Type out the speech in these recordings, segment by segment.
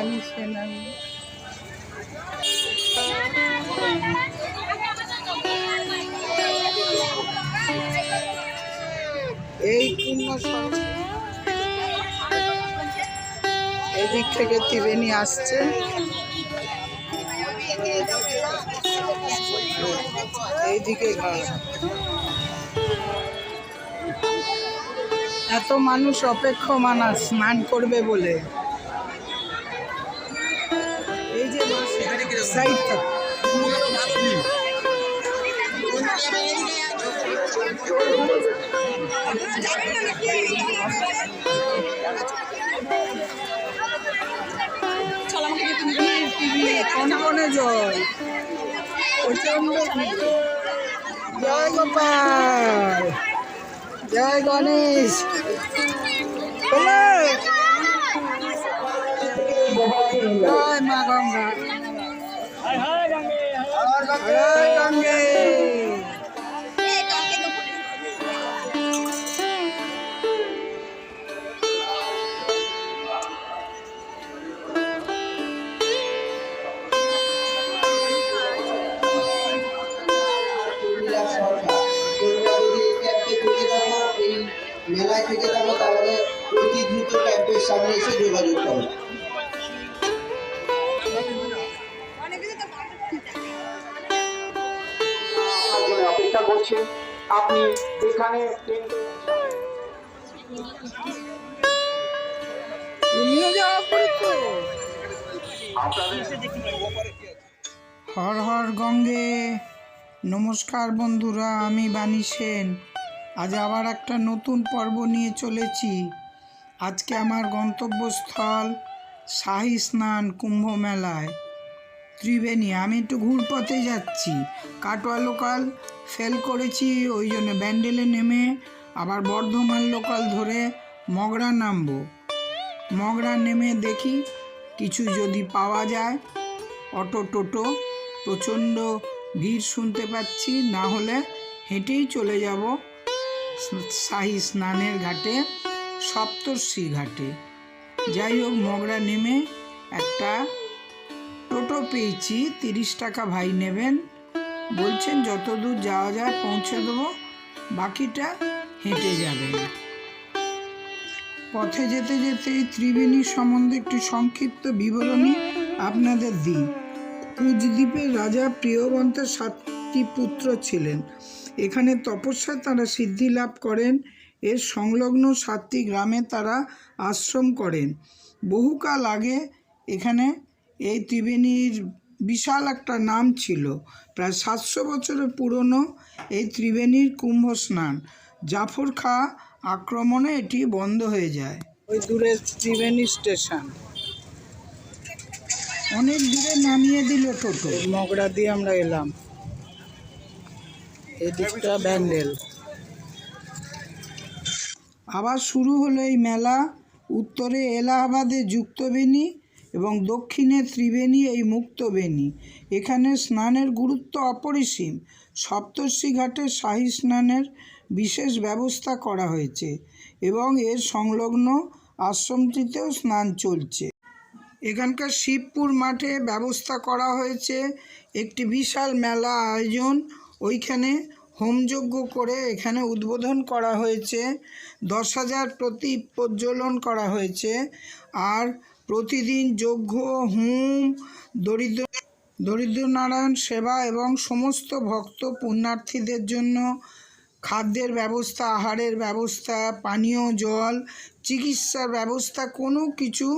আমি। এই এদিক থেকে ত্রিবেণী আসছে। এইদিকে এত মানুষ অপেক্ষমান স্নান করবে বলে। সাইড কনকনে জল প্রচণ্ড। জয় গোপাল। জয় গণেশ। জয় মা গঙ্গা। মেলায় থেকে থাকো তাহলে অতি দ্রুত ক্যাম্পের সামনে এসে যোগাযোগ করো। করছে। আপনি এখানে হর হর গঙ্গে। নমস্কার বন্ধুরা আমি বাণী সেন। আজ আবার একটা নতুন পর্ব নিয়ে চলেছি। আজকে আমার গন্তব্যস্থল শাহী স্নান কুম্ভ মেলায়। ত্রিবেণী আমি একটু ঘুরপথে যাচ্ছি। কাটোয়া লোকাল ফেল করেছি, ওই জন্য ব্যান্ডেলে নেমে আবার বর্ধমান লোকাল ধরে মগরা নামবো। মগরা নেমে দেখি কিছু যদি পাওয়া যায়, অটো টোটো, প্রচণ্ড ভিড় শুনতে পাচ্ছি, না হলে হেঁটেই চলে যাব শাহী স্নানের ঘাটে, সপ্তর্ষি ঘাটে। যাই হোক, মগরা নেমে একটা টোটো পেয়েছি, তিরিশ টাকা ভাই নেবেন। বলছেন যত দূর যাওয়া যায় পৌঁছে দেবো, বাকিটা হেঁটে যাবেন পথে যেতে যেতে ত্রিবেণী সম্বন্ধে একটি সংক্ষিপ্ত বিবরণী আপনাদের দিই। কুচদ্বীপের রাজা প্রিয়বন্তের সাতটি পুত্র ছিলেন। এখানে তপস্যায় তারা সিদ্ধি লাভ করেন। এর সংলগ্ন সাতটি গ্রামে তারা আশ্রম করেন। বহুকাল আগে এখানে এই ত্রিবেণীর বিশাল একটা নাম ছিল। প্রায় সাতশো বছরের পুরনো এই ত্রিবেণীর কুম্ভ স্নান। জাফর খা আক্রমণে এটি বন্ধ হয়ে যায়। ওই দূরে ত্রিবেণী স্টেশন। অনেক দূরে নামিয়ে দিল টোটো। মগরা দিয়ে আমরা এলাম। এদিকটা ব্যান্ডেল। আবার শুরু হলো এই মেলা। উত্তরে এলাহাবাদে যুক্তবেণী এবং দক্ষিণে ত্রিবেণী এই মুক্তবেণী এখানে স্নানের গুরুত্ব অপরিসীম। সপ্তর্ষি ঘাটে শাহী স্নানের বিশেষ ব্যবস্থা করা হয়েছে এবং এর সংলগ্ন আশ্রমটিতেও স্নান চলছে। এখানকার শিবপুর মাঠে ব্যবস্থা করা হয়েছে। একটি বিশাল মেলা আয়োজন। ওইখানে হোমযজ্ঞ করে এখানে উদ্বোধন করা হয়েছে। দশ হাজার প্রতি প্রজ্বলন করা হয়েছে। আর প্রতিদিন যজ্ঞ হুম, দরিদ্র দরিদ্র নারায়ণ সেবা এবং সমস্ত ভক্ত পুণ্যার্থীদের জন্য খাদ্যের ব্যবস্থা, আহারের ব্যবস্থা, পানীয়, জল, চিকিৎসার ব্যবস্থা, কোনো কিছু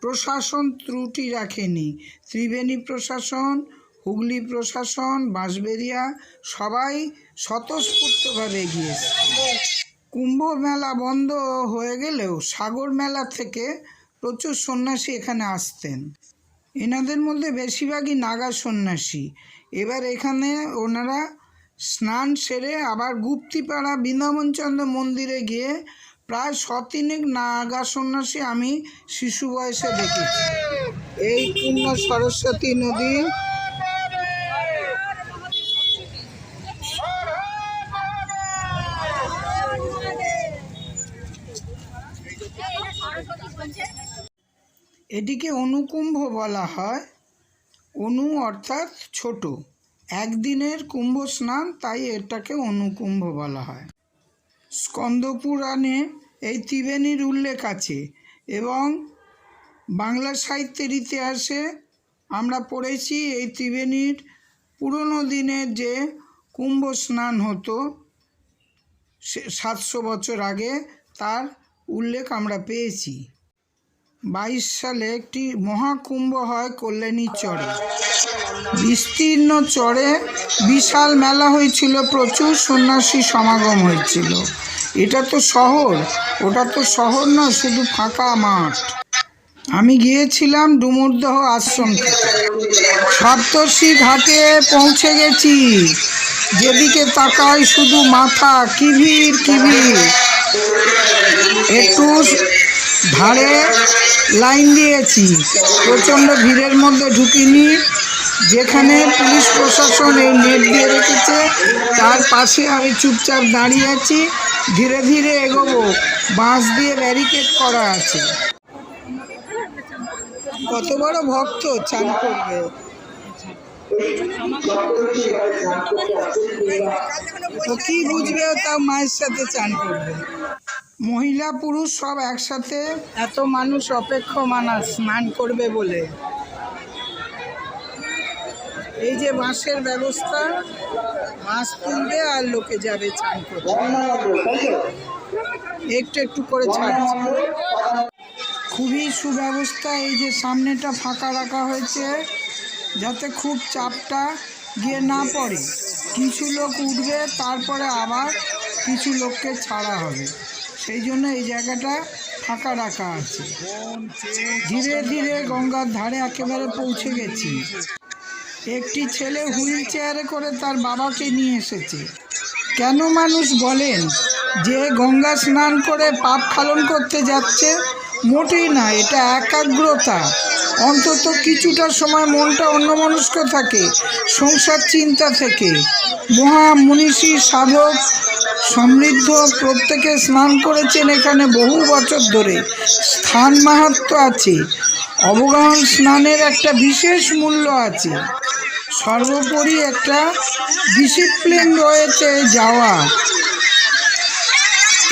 প্রশাসন ত্রুটি রাখেনি। ত্রিবেণী প্রশাসন, হুগলি প্রশাসন বাঁশবেরিয়া সবাই স্বতঃস্ফূর্তভাবে এগিয়েছে কুম্ভ মেলা বন্ধ হয়ে গেলেও সাগর মেলা থেকে প্রচুর সন্ন্যাসী এখানে আসতেন। এনাদের মধ্যে বেশিরভাগই নাগা সন্ন্যাসী। এবার এখানে ওনারা স্নান সেরে আবার গুপ্তিপাড়া বৃন্দাবনচন্দ্র মন্দিরে গিয়ে প্রায় শতিনেক নাগা সন্ন্যাসী আমি শিশু বয়সে দেখেছি। এই পূর্ণ সরস্বতী নদী এটিকে অনুকুম্ভ বলা হয়, অনু অর্থাৎ ছোট। একদিনের কুম্ভ স্নান, তাই এটাকে অনুকুম্ভ বলা হয়। স্কন্দপুরাণে এই ত্রিবেণীর উল্লেখ আছে এবং বাংলা সাহিত্যের ইতিহাসে আমরা পড়েছি এই ত্রিবেণীর পুরনো দিনের যে কুম্ভ স্নান হতো, সে- সাতশো বছর আগে, তার উল্লেখ আমরা পেয়েছি। বাইশ সালে একটি মহাকুম্ভ হয় কল্যাণী চরে। বিস্তীর্ণ চরে বিশাল মেলা হয়েছিল, প্রচুর সন্ন্যাসী সমাগম হয়েছিল। এটা তো শহর, ওটা তো শহর না, শুধু ফাঁকা মাঠ। আমি গিয়েছিলাম ডুমুরদহ আশ্রম সপ্তর্ষি ঘাটে পৌঁছে গেছি। যেদিকে তাকাই শুধু মাথা কিভির কিভির একটু ধারে লাইন দিয়েছি। প্রচণ্ড ভিড়ের মধ্যে ঢুকিনি। যেখানে পুলিশ প্রশাসন এই নেট দিয়ে রেখেছে, তার পাশে আমি চুপচাপ দাঁড়িয়ে আছি। ধীরে ধীরে এগোবো। বাঁশ দিয়ে ব্যারিকেড করা আছে। কত বড় ভক্ত চান করবে। কি বুঝবে তাও মায়ের সাথে চান করবে। মহিলা, পুরুষ সব একসাথে এত মানুষ অপেক্ষমান স্নান করবে বলে। এই যে বাঁশের ব্যবস্থা, বাঁশ তুলবে আর লোকে যাবে চান করবে একটু একটু করে ছাড়ছে। খুবই সুব্যবস্থা এই যে সামনেটা ফাঁকা রাখা হয়েছে, যাতে খুব চাপটা গিয়ে না পড়ে। কিছু লোক উঠবে, তারপরে আবার কিছু লোককে ছাড়া হবে। সেই জন্য এই জায়গাটা ফাঁকা রাখা আছে। ধীরে ধীরে গঙ্গার ধারে একেবারে পৌঁছে গেছি। একটি ছেলে হুইল চেয়ারে করে তার বাবাকে নিয়ে এসেছে। কেন মানুষ বলেন যে গঙ্গা স্নান করে পাপ খালন করতে যাচ্ছে? মোটেই না, এটা একাগ্রতা। অন্তত কিছুটা সময় মনটা অন্যমনস্ক থাকে, সংসার চিন্তা থেকে। মহা মনীষী সাধক সমৃদ্ধ প্রত্যেকে স্নান করেছেন এখানে বহু বছর ধরে। স্থান মাহাত্ম আছে, অবগাহন স্নানের একটা বিশেষ মূল্য আছে। সর্বোপরি একটা ডিসিপ্লিন রয়েছে যাওয়া।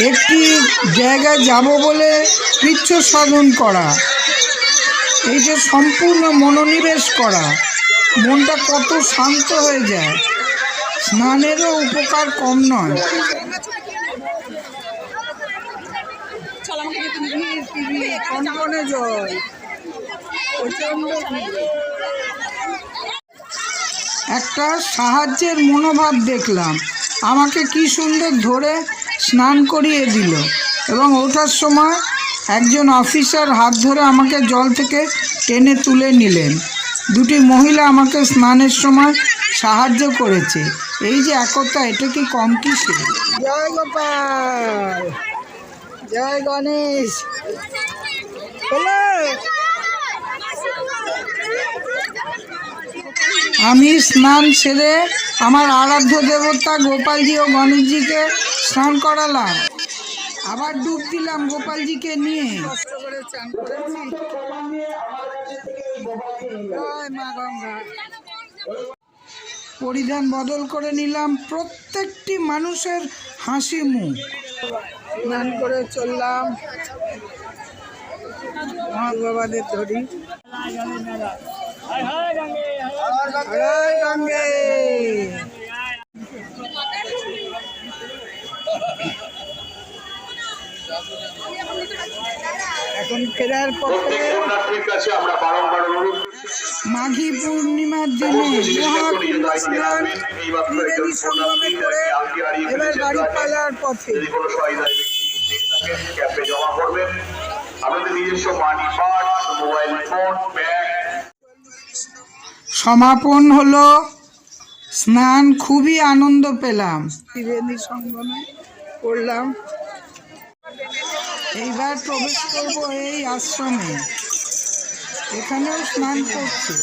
একটি জায়গায় যাব বলে কৃচ্ছ সাধন করা। এই যে সম্পূর্ণ মনোনিবেশ করা মনটা কত শান্ত হয়ে যায়। স্নানেরও উপকার কম নয়। একটা সাহায্যের মনোভাব দেখলাম। আমাকে কি সুন্দর ধরে স্নান করিয়ে দিল এবং ওঠার সময় একজন অফিসার হাত ধরে আমাকে জল থেকে টেনে তুলে নিলেন। দুটি মহিলা আমাকে স্নানের সময় সাহায্য করেছে। এই যে একতা এটা কি কম কিসে জয় গোপাল। জয় গণেশ। আমি স্নান সেরে আমার আরাধ্য দেবতা গোপালজি ও গণেশজিকে স্নান করালাম। আবার ডুব দিলাম গোপালজিকে নিয়ে। কষ্ট করে চান করেছি। মা গঙ্গা। পরিধান বদল করে নিলাম প্রত্যেকটি মানুষের হাসি মুখ। স্নান করে চললাম। মহাবাবাদের ধরি। জয় গঙ্গে। মাঘী পূর্ণিমার দিনে সমাপন হলো স্নান খুবই আনন্দ পেলাম। ত্রিবেণী সঙ্গমে করলাম। এইবার প্রবেশ করব এই আশ্রমে। এখানেও স্নান করছে।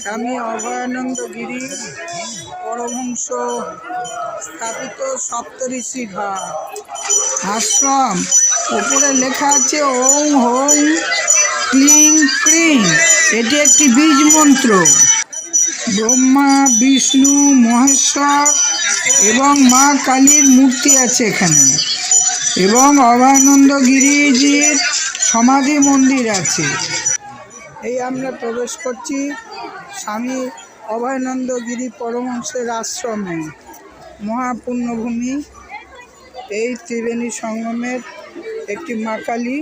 স্বামী অভয়ানন্দ গিরি পরম পরমহংস স্থাপিত সপ্তঋষি ঘাট। আশ্রম। উপরে লেখা আছে, ওং হং ক্লিং ক্রিং এটি একটি বীজ মন্ত্র। ব্রহ্মা, বিষ্ণু, মহেশ্বর এবং মা কালীর মূর্তি আছে এখানে। এবং অভয়ানন্দ গিরিজির সমাধি মন্দির আছে। এই আমরা প্রবেশ করছি স্বামী অভয়ানন্দ গিরি পরমহংসের আশ্রমে। মহাপুণ্যভূমি, এই ত্রিবেণী সঙ্গমের একটি মা কালী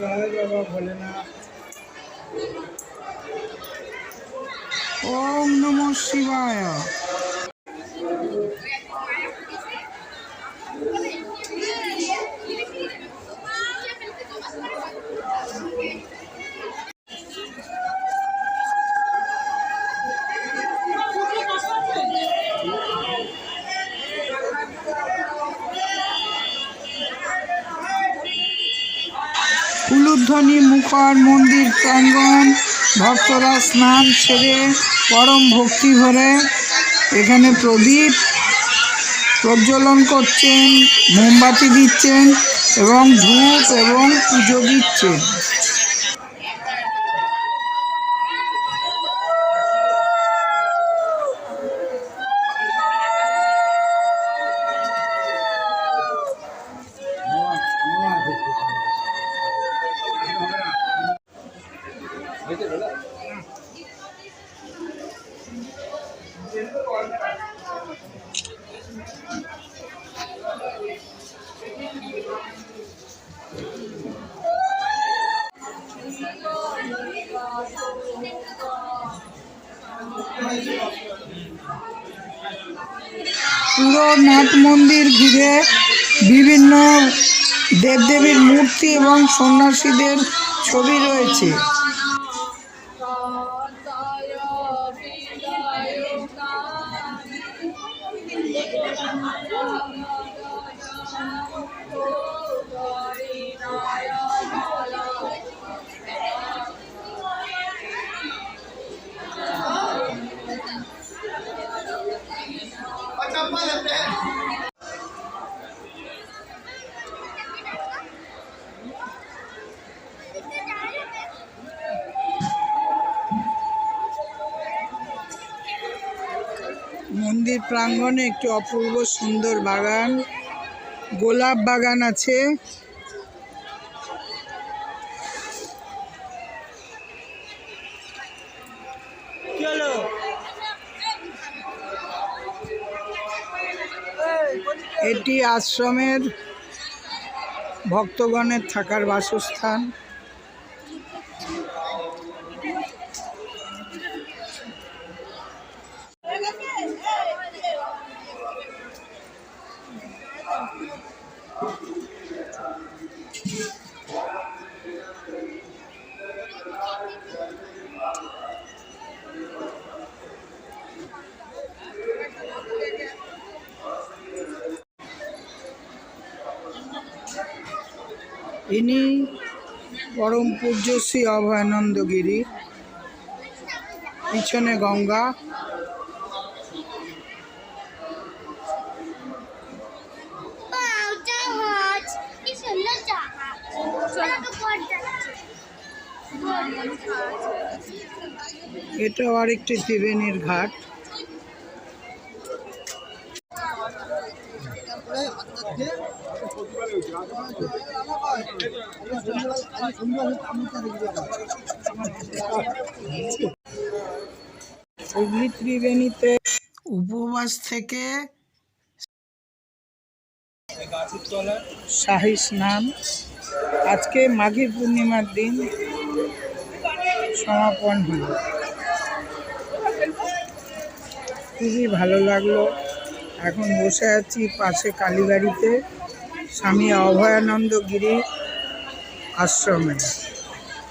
জয় বাবা ভোলেনাথ ওম নম শিবায়। মুখর মন্দির প্রাঙ্গণ, ভক্তরা স্নান সেরে পরম ভক্তি ভরে এখানে প্রদীপ প্রজ্বলন করছেন, মোমবাতি দিচ্ছেন এবং ধূপ এবং পুজো দিচ্ছেন। সন্ন্যাসীদের ছবি রয়েছে। মন্দির প্রাঙ্গণে একটি অপূর্ব সুন্দর বাগান গোলাপ বাগান আছে। এটি আশ্রমের ভক্তগণের থাকার বাসস্থান। ইনি পরম পূজ্য শ্রী অভয়ানন্দ গিরি। পিছনে গঙ্গা। এটাও আরেকটি ত্রিবেণীর ঘাট। হুগলি ত্রিবেণীতে উপবাস থেকে শাহী স্নান। আজকে মাঘী পূর্ণিমার দিন সমাপন হল। খুবই ভালো লাগল। এখন বসে আছি পাশে কালীবাড়িতে। স্বামী অভয়ানন্দ গিরি আশ্রমে।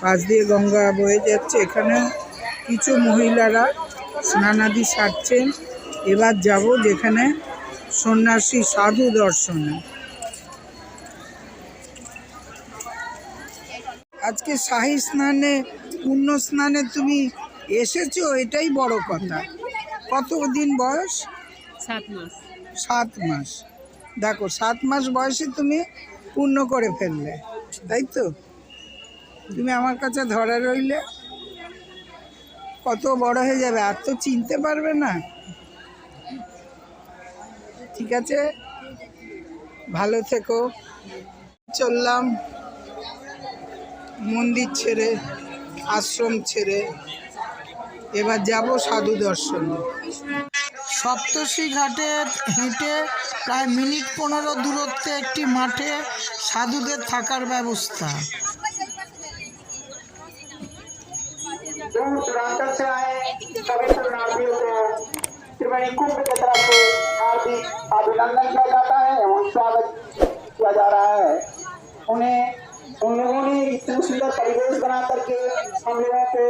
পাশ দিয়ে গঙ্গা বয়ে যাচ্ছে। এখানে কিছু মহিলারা স্নানাদি সারছেন। এবার যাব যেখানে সন্ন্যাসী সাধু দর্শনে। আজকে শাহী স্নানে পুণ্য স্নানে তুমি এসেছ? এটাই বড় কথা। কত দিন বয়স? সাত মাস। সাত মাস। দেখো, সাত মাস বয়সে তুমি পূর্ণ করে ফেললে, তাই তো? তুমি আমার কাছে ধরা রইলে, কত বড় হয়ে যাবে, আর তো চিনতে পারবে না। ঠিক আছে? ভালো থেকো। চললাম মন্দির ছেড়ে, আশ্রম ছেড়ে, এবার যাব সাধু দর্শনে। সপ্তর্ষি ঘাটে হেঁটে প্রায় মিনিট পনেরো দূরত্বে একটি মাঠে সাধুদের থাকার ব্যবস্থা दूर दूरांतर से आए सभी शरणार्थियों को त्रिवेणी कुंभ की तरफ से हार्दिक अभिनंदन किया जाता है एवं स्वागत किया जा रहा है उन्हें उन लोगों ने इतना सुंदर परिवेश बना करके हम लोगों को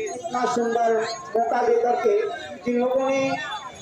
इतना सुंदर मौका दे करके जिन लोगों ने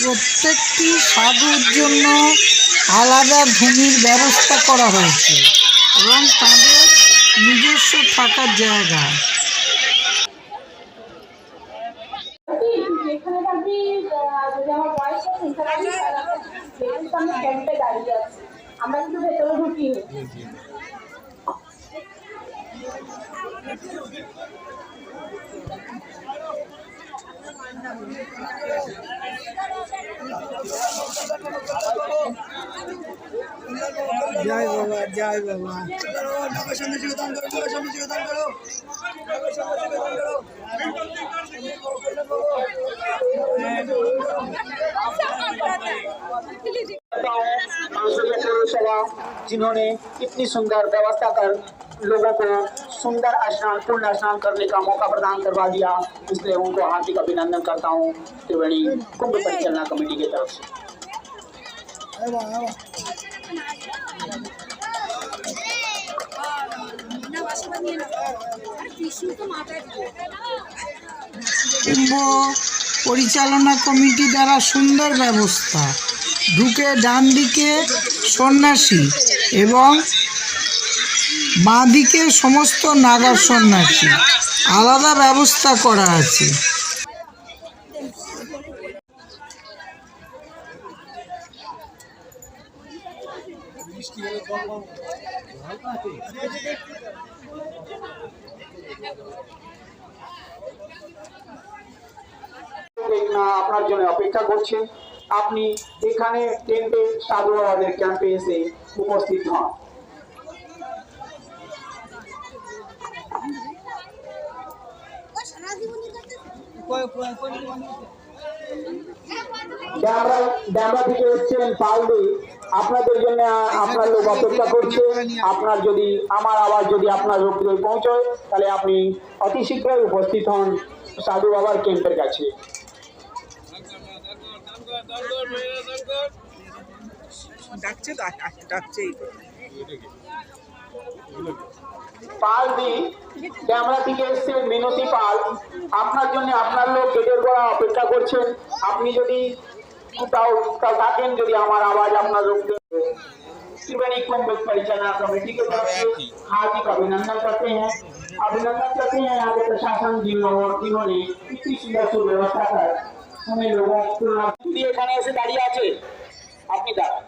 প্রত্যেকটি সাধুর জন্য আলাদা ভূমির ব্যবস্থা করা হয়েছে এবং তাদের নিজস্ব থাকার জায়গা। আমরা কিন্তু ভেতরে ঢুকিনি। জয় বাবা জয় বাবা सभा जिन्होंने इतनी सुंदर व्यवस्था कर लोगों को सुंदर स्नान पूर्ण स्नान करने का मौका प्रदान करवा दिया इसलिए उनको हार्दिक अभिनंदन करता हूँ त्रिवेणी कुंभ परिचालना कमेटी की तरफ से কুম্ভ পরিচালনা কমিটি দ্বারা সুন্দর ব্যবস্থা। ঢুকে ডান দিকে সন্ন্যাসী এবং বাঁ দিকে সমস্ত নাগার সন্ন্যাসী। আলাদা ব্যবস্থা করা আছে। আপনার জন্য অপেক্ষা করছে। আপনি এখানে টেন্টে সাধু ক্যাম্পে এসে উপস্থিত হন। আপনাদের জন্য আপনার লোক অপেক্ষা আপনার যদি, আমার আওয়াজ যদি আপনার লোক পৌঁছয়, তাহলে আপনি অতি শীঘ্রই উপস্থিত হন সাধু বাবার ক্যাম্পের কাছে। ডাকছে ডাকছে পাল দি ক্যামেরা থেকে এসছে মিনতি পাল আপনার জন্য আপনার লোক গেটের গোড়া অপেক্ষা করছেন আপনি যদি কোথাও কোথাও থাকেন যদি আমার আওয়াজ আপনার लोग त्रिवेणी कुंभ परिचालना कमेटी के तरफ से हार्दिक अभिनंदन करते हैं अभिनंदन करते हैं यहाँ के प्रशासन जिन लोगों जिन्होंने इतनी सुंदर सुव्यवस्था कर তুমি এখানে এসে দাঁড়িয়ে আছে? আপনি দাঁড়ান।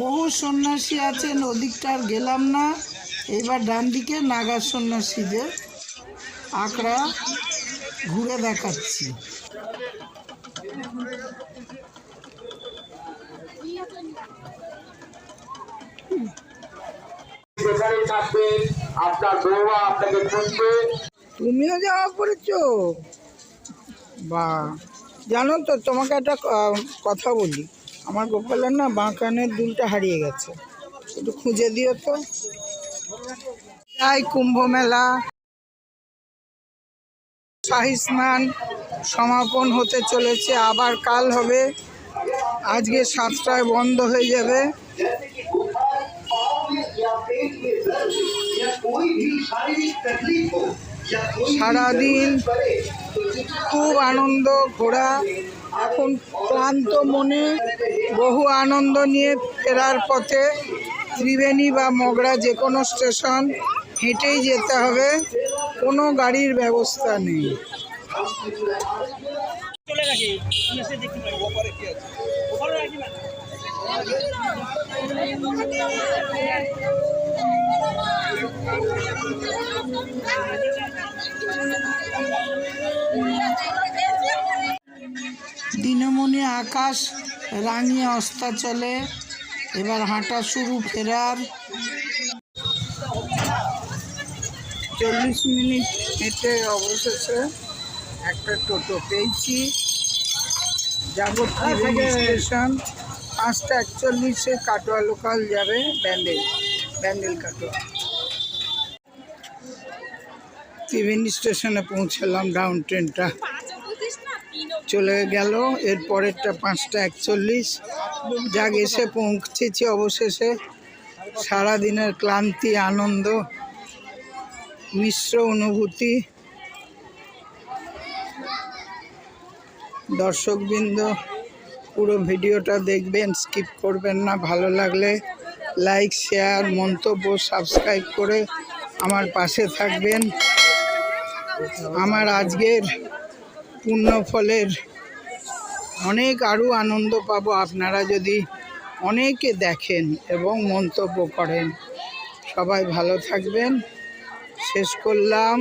বহু সন্ন্যাসী আছেন, ওদিকটা আর গেলাম না। এবার ডান দিকে নাগা সন্ন্যাসীদের আঁকড়া ঘুরে দেখাচ্ছি। যেখানে থাকবেন আপনার বৌমা আপনাকে খুঁজবে। তুমিও জামা পড়েছো বা, জানো তো, তোমাকে একটা কথা বলি। আমার গোপালের না বাঁ কানের দুলটা হারিয়ে গেছে। একটু খুঁজে দিও তো। যাই কুম্ভ মেলা। শাহী স্নান সমাপন হতে চলেছে। আবার কাল হবে। আজকে সাতটায় বন্ধ হয়ে যাবে। সারাদিন খুব আনন্দ ঘোরা এখন ক্লান্ত মনে বহু আনন্দ নিয়ে ফেরার পথে ত্রিবেণী বা মগরা যে কোনো স্টেশন হেঁটেই যেতে হবে কোনো গাড়ির ব্যবস্থা নেই। চলে দিনমণি আকাশ রাঙিয়ে অস্তাচলে এবার হাঁটা শুরু ফেরার। চল্লিশ মিনিট হেঁটে অবশেষে একটা টোটো পেয়েছি। যাব স্টেশন, পাঁচটা একচল্লিশে কাটোয়া লোকাল যাবে ব্যান্ডেল ব্যান্ডেল কাটোয়া ত্রিবেণী স্টেশনে পৌঁছালাম ডাউন ট্রেনটা চলে গেল, এর পরেরটা পাঁচটা একচল্লিশ। যাক, এসে পৌঁছেছি অবশেষে। সারাদিনের ক্লান্তি, আনন্দ, মিশ্র অনুভূতি। দর্শকবৃন্দ, পুরো ভিডিওটা দেখবেন স্কিপ করবেন না, ভালো লাগলে। লাইক শেয়ার মন্তব্য সাবস্ক্রাইব করে আমার পাশে থাকবেন। আমার আজকের পুণ্যফলের অনেক আরও আনন্দ পাবো আপনারা যদি অনেকে দেখেন এবং মন্তব্য করেন। সবাই ভালো থাকবেন। শেষ করলাম।